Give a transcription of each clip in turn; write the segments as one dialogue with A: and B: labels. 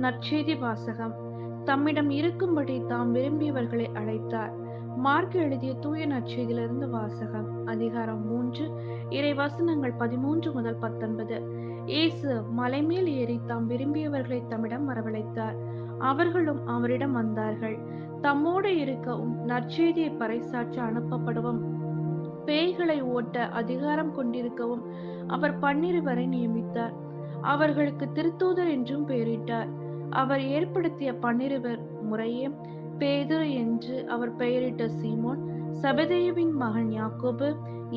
A: நற்செய்தி வாசகம். தம்மிடம் இருக்கும்படி தாம் விரும்பியவர்களை அழைத்தார். மார்க் எழுதிய தூய நற்செய்தியிலிருந்து வாசகம். அதிகாரம் மூன்று இறை வசனங்கள் பதிமூன்று முதல் பத்தொன்பது. இயேசு மலைமேல் ஏறி தாம் விரும்பியவர்களை தம்மிடம் வரவழைத்தார். அவர்களும் அவரிடம் வந்தார்கள். தம்மோடு இருக்கவும் நற்செய்தியை பறைசாற்ற அனுப்பப்படவும். பேய்களை ஓட்ட அதிகாரம் கொண்டிருக்கவும் அவர் பன்னிருவரை நியமித்தார். அவர்களுக்கு திருத்தூதர் என்றும் பெயரிட்டார். அவர் ஏற்படுத்திய பன்னிருவர் முறையே பேதுரு என்று அவர் பெயரிட்ட சீமோன் சபதேயுவின் மகன் யாக்கோபு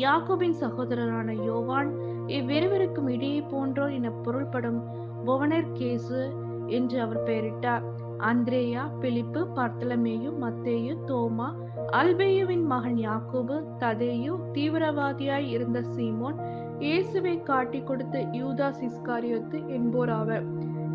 A: யாக்கோபின் சகோதரரான யோவான் இவ்விருவருக்கும் இடையே போன்றோர் என பொருள்படும் புவனர் கேசு என்று அவர் பெயரிட்டார். அந்திரேயா பிலிப்பு பர்த்தலமேயு மத்தேயு தோமா அல்பேயுவின் மகன் யாக்கோபு ததேயு தீவிரவாதியாய் இருந்த சீமோன் இயேசுவை காட்டி கொடுத்த யூதாஸ் சிஸ்காரியத்து என்போர் ஆவர்.